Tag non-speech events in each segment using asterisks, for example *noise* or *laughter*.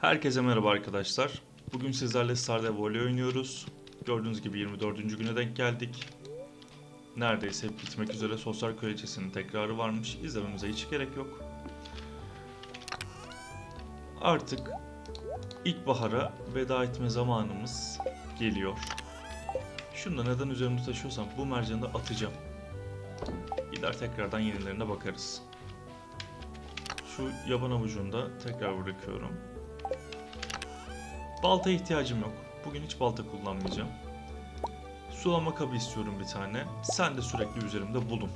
Herkese merhaba arkadaşlar. Bugün sizlerle Stardew Valley oynuyoruz. Gördüğünüz gibi 24. güne denk geldik. Neredeyse bitmek üzere Sosyal Kraliçesi'nin tekrarı varmış. İzlememize hiç gerek yok. Artık ilkbahara veda etme zamanımız geliyor. Şunu da neden üzerimde taşıyorsam bu mercanı da atacağım. Gider tekrardan yenilerine bakarız. Şu yaban avucunu da tekrar bırakıyorum. Balta ihtiyacım yok. Bugün hiç balta kullanmayacağım. Sulama kabı istiyorum bir tane. Sen de sürekli üzerimde bulun.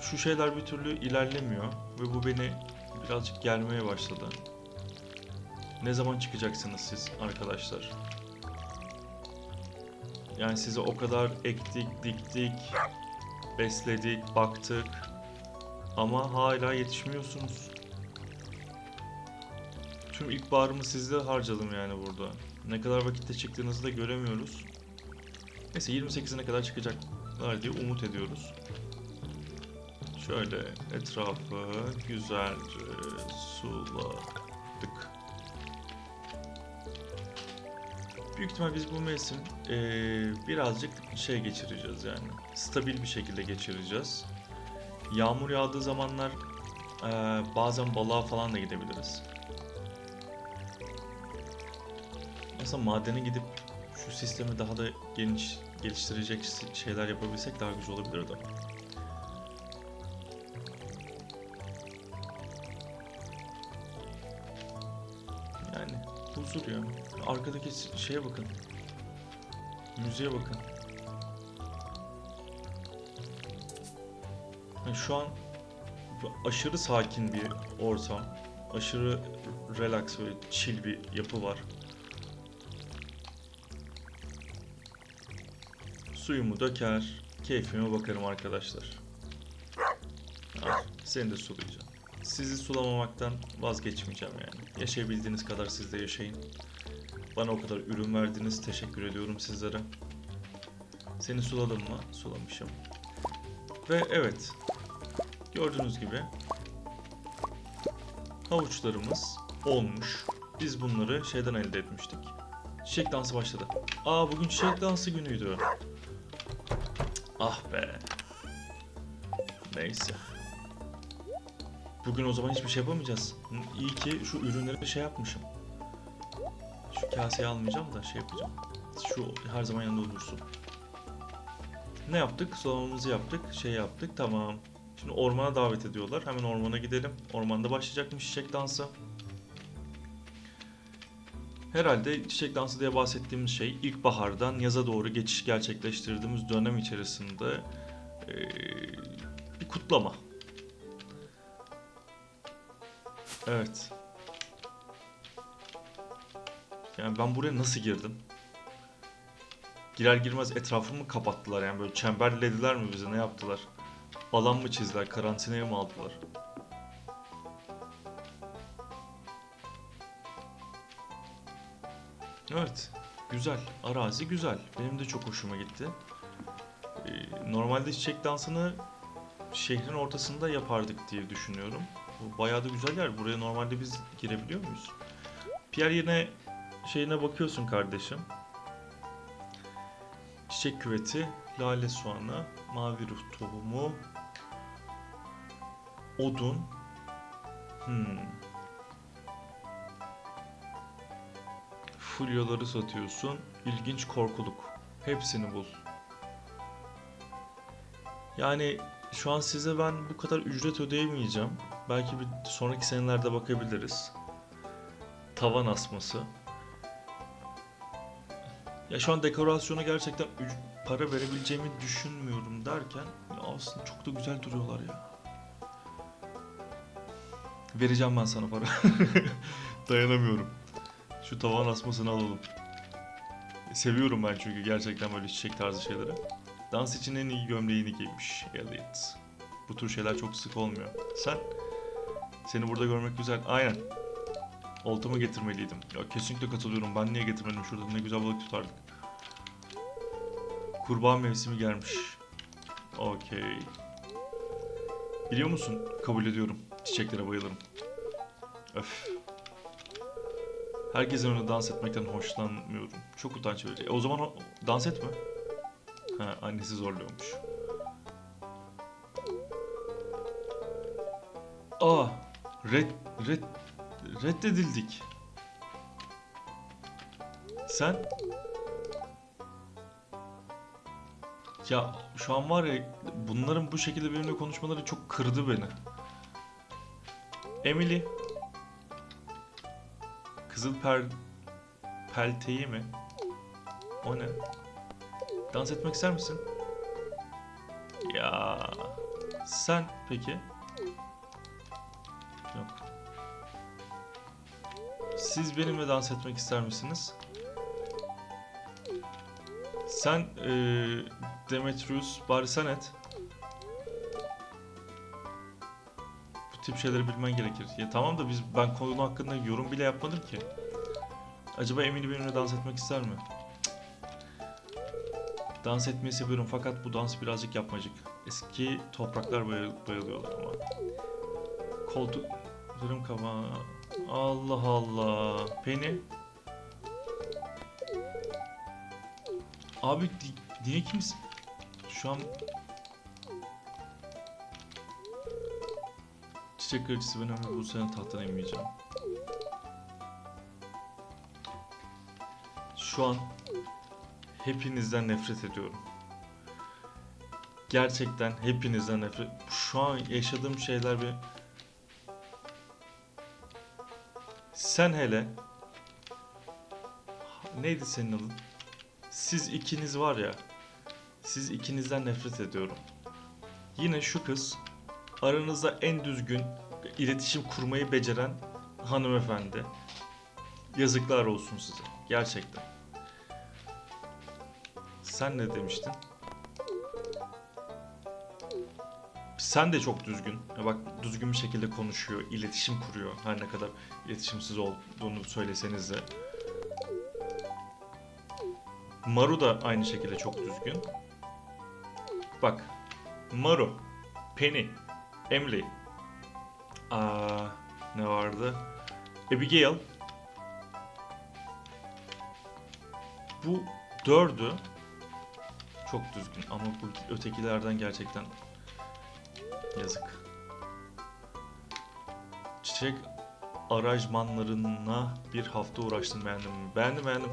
Şu şeyler bir türlü ilerlemiyor ve bu beni birazcık germeye başladı. Ne zaman çıkacaksınız siz arkadaşlar? Yani size o kadar ektik, diktik, besledik, baktık ama hala yetişmiyorsunuz. Tüm ilkbaharımı sizde harcadım yani burada. Ne kadar vakitte çıktığınızı da göremiyoruz. Neyse 28'ine kadar çıkacaklar diye umut ediyoruz. Şöyle etrafı güzelce suladık. Büyük ihtimal biz bu mevsim eee, birazcık şey geçireceğiz yani. Stabil bir şekilde geçireceğiz. Yağmur yağdığı zamanlar eee, bazen balığa falan da gidebiliriz. Aslında madene gidip şu sistemi daha da geniş geliştirecek şeyler yapabilsek daha güzel olabilirdi. Yani huzur ya. Arkadaki şeye bakın. Müziğe bakın. Yani şu an aşırı sakin bir ortam. Aşırı relax ve chill bir yapı var. Suyumu döker, keyfime bakarım arkadaşlar. Ah, seni de sulayacağım. Sizi sulamamaktan vazgeçmeyeceğim yani. Yaşayabildiğiniz kadar siz de yaşayın. Bana o kadar ürün verdiniz. Teşekkür ediyorum sizlere. Seni suladım mı? Sulamışım. Ve evet. Gördüğünüz gibi havuçlarımız olmuş. Biz bunları şeyden elde etmiştik. Çiçek dansı başladı. Aa bugün çiçek dansı günüydü. Ah be. Neyse. Bugün o zaman hiçbir şey yapamayacağız. İyi ki şu ürünleri şey yapmışım. Şu kaseyi almayacağım da şey yapacağım. Şu her zaman yanında olursun. Ne yaptık? Sulamamızı yaptık. Şey yaptık. Tamam. Şimdi ormana davet ediyorlar. Hemen ormana gidelim. Ormanda başlayacakmış çiçek dansı. Herhalde çiçek dansı diye bahsettiğimiz şey ilkbahardan yaza doğru geçiş gerçekleştirdiğimiz dönem içerisinde eee, bir kutlama. Evet. Yani ben buraya nasıl girdim? Girer girmez etrafımı kapattılar yani böyle çemberlediler mi bizi ne yaptılar? Alan mı çizdiler, karantinaya mı aldılar? Evet, güzel. Arazi güzel. Benim de çok hoşuma gitti. Ee, normalde çiçek dansını şehrin ortasında yapardık diye düşünüyorum. Bu bayağı da güzel yer. Buraya normalde biz girebiliyor muyuz? Pierre yine şeyine bakıyorsun kardeşim. Çiçek küveti, lale soğanı, mavi ruh tohumu, odun. Hmm. Fulyaları satıyorsun. İlginç korkuluk. Hepsini bul. Yani şu an size ben bu kadar ücret ödeyemeyeceğim. Belki bir sonraki senelerde bakabiliriz. Tavan asması. Ya şu an dekorasyona gerçekten para verebileceğimi düşünmüyorum derken aslında çok da güzel duruyorlar ya. Vereceğim ben sana para. *laughs* Dayanamıyorum. Şu tavan asmasını alalım. Seviyorum ben çünkü gerçekten böyle çiçek tarzı şeyleri. Dans için en iyi gömleğini giymiş Elliot. Bu tür şeyler çok sık olmuyor. Sen? Seni burada görmek güzel. Aynen. Oltamı getirmeliydim. Ya kesinlikle katılıyorum. Ben niye getirmedim? Şurada ne güzel balık tutardık. Kurbağa mevsimi gelmiş. Okey. Biliyor musun? Kabul ediyorum. Çiçeklere bayılırım. Öf. Herkesin önünde dans etmekten hoşlanmıyorum. Çok utanç verici. E, o zaman o, dans etme. Ha, annesi zorluyormuş. Aa, red, red, reddedildik. Sen? Ya şu an var ya bunların bu şekilde benimle konuşmaları çok kırdı beni. Emily. Kızıl per... Pelteği mi? O ne? Dans etmek ister misin? Ya sen peki? Yok. Siz benimle dans etmek ister misiniz? Sen eee Demetrius bari sen et. Tip şeyleri bilmen gerekir. Ya tamam da biz ben konu hakkında yorum bile yapmadım ki. Acaba Emily benimle dans etmek ister mi? Dans etmeyi seviyorum fakat bu dans birazcık yapmacık. Eski topraklar bayıl- bayılıyorlar ama. Koltuklarım kaba. Allah Allah. Penny. Abi dini kimsin? Şu an Çiçek kraliçesi ben ömrü bu sene tahttan inmeyeceğim. Şu an hepinizden nefret ediyorum. Gerçekten hepinizden nefret. Şu an yaşadığım şeyler bir... Sen hele... Neydi senin adın? Siz ikiniz var ya... Siz ikinizden nefret ediyorum. Yine şu kız aranızda en düzgün iletişim kurmayı beceren hanımefendi. Yazıklar olsun size. Gerçekten. Sen ne demiştin? Sen de çok düzgün. Ya bak düzgün bir şekilde konuşuyor, iletişim kuruyor. Her ne kadar iletişimsiz olduğunu söyleseniz de. Maru da aynı şekilde çok düzgün. Bak. Maru, Penny, Emily. Aa, ne vardı? Abigail. Bu dördü çok düzgün ama bu ötekilerden gerçekten yazık. Çiçek arajmanlarına bir hafta uğraştım beğendim mi? Beğendim beğendim.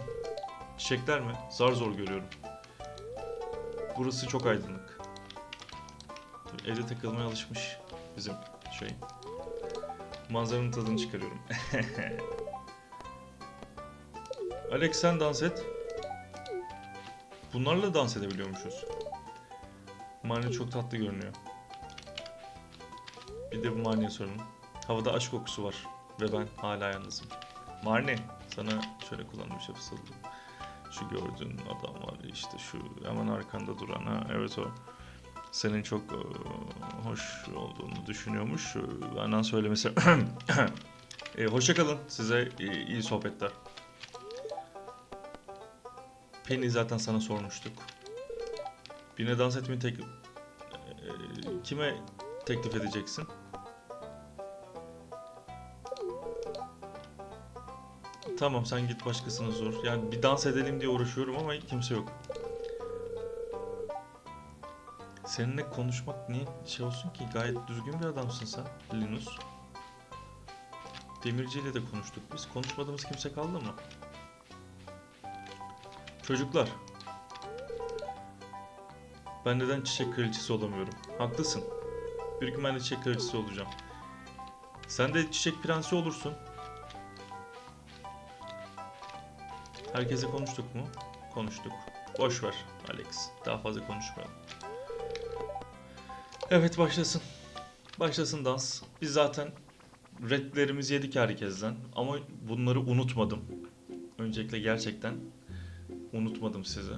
Çiçekler mi? Zar zor görüyorum. Burası çok aydınlık. Evde takılmaya alışmış bizim şey. Manzaranın tadını çıkarıyorum. *laughs* Alex sen dans et. Bunlarla dans edebiliyormuşuz. Marnie çok tatlı görünüyor. Bir de bu Marnie'ye soralım. Havada aşk kokusu var ve ben hala yalnızım. Marnie sana şöyle kullanmış fısıldım. Şu gördüğün adam var işte şu hemen arkanda duran ha evet o. Senin çok e, hoş olduğunu düşünüyormuş. E, Benden söylemesi. *coughs* e, hoşça kalın. Size e, iyi sohbetler. Penny zaten sana sormuştuk. Birine dans etmeyi tek... e, kime teklif edeceksin? Tamam sen git başkasına sor. Yani bir dans edelim diye uğraşıyorum ama kimse yok. Seninle konuşmak niye şey olsun ki? Gayet düzgün bir adamsın sen Linus. Demirci ile de konuştuk biz. Konuşmadığımız kimse kaldı mı? Çocuklar. Ben neden çiçek kraliçesi olamıyorum? Haklısın. Bir gün ben de çiçek kraliçesi olacağım. Sen de çiçek prensi olursun. Herkese konuştuk mu? Konuştuk. Boş ver Alex. Daha fazla konuşmayalım. Evet başlasın. Başlasın dans. Biz zaten redlerimizi yedik herkesten. Ama bunları unutmadım. Öncelikle gerçekten unutmadım sizi.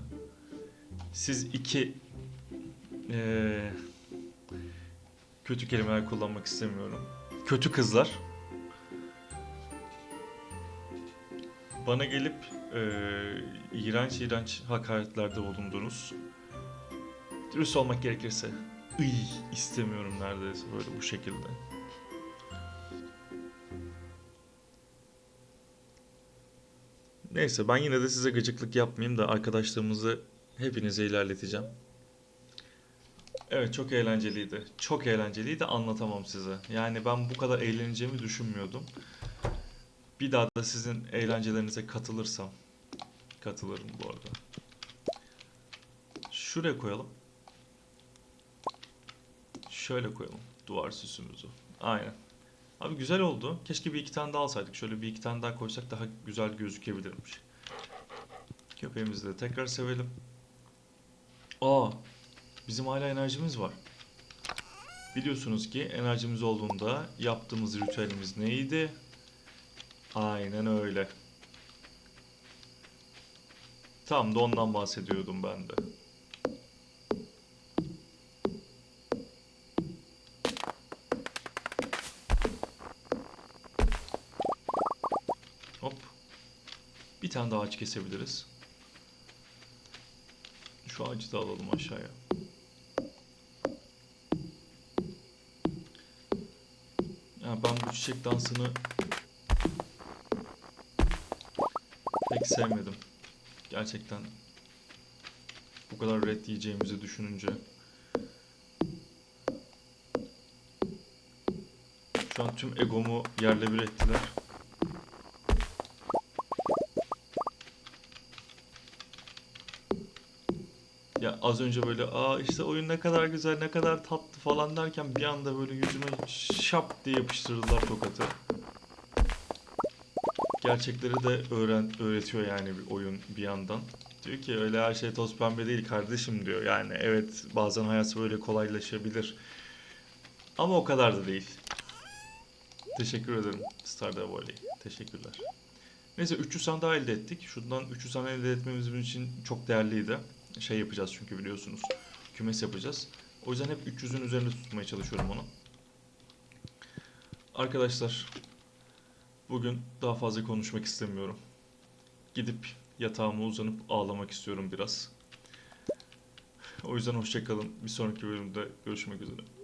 Siz iki eee, kötü kelimeler kullanmak istemiyorum. Kötü kızlar. Bana gelip eee iğrenç iğrenç hakaretlerde bulundunuz. Dürüst olmak gerekirse Iy, istemiyorum neredeyse böyle bu şekilde. Neyse ben yine de size gıcıklık yapmayayım da arkadaşlığımızı hepinize ilerleteceğim. Evet çok eğlenceliydi. Çok eğlenceliydi anlatamam size. Yani ben bu kadar eğleneceğimi düşünmüyordum. Bir daha da sizin eğlencelerinize katılırsam. Katılırım bu arada. Şuraya koyalım. Şöyle koyalım duvar süsümüzü. Aynen. Abi güzel oldu. Keşke bir iki tane daha alsaydık. Şöyle bir iki tane daha koysak daha güzel gözükebilirmiş. Köpeğimizi de tekrar sevelim. Aa, bizim hala enerjimiz var. Biliyorsunuz ki enerjimiz olduğunda yaptığımız ritüelimiz neydi? Aynen öyle. Tam da ondan bahsediyordum ben de. Tane daha ağaç kesebiliriz. Şu ağacı da alalım aşağıya. Ya ben bu çiçek dansını pek sevmedim. Gerçekten bu kadar red yiyeceğimizi düşününce. Şu an tüm egomu yerle bir ettiler. Ya az önce böyle aa işte oyun ne kadar güzel ne kadar tatlı falan derken bir anda böyle yüzüme şap diye yapıştırdılar tokatı. Gerçekleri de öğren öğretiyor yani bir oyun bir yandan. Diyor ki öyle her şey toz pembe değil kardeşim diyor. Yani evet bazen hayat böyle kolaylaşabilir. Ama o kadar da değil. Teşekkür ederim Stardew Valley. Teşekkürler. Neyse 300 tane daha elde ettik. Şundan 300 tane elde etmemiz için çok değerliydi. Şey yapacağız çünkü biliyorsunuz. Kümes yapacağız. O yüzden hep 300'ün üzerinde tutmaya çalışıyorum onu. Arkadaşlar bugün daha fazla konuşmak istemiyorum. Gidip yatağıma uzanıp ağlamak istiyorum biraz. O yüzden hoşçakalın. Bir sonraki bölümde görüşmek üzere.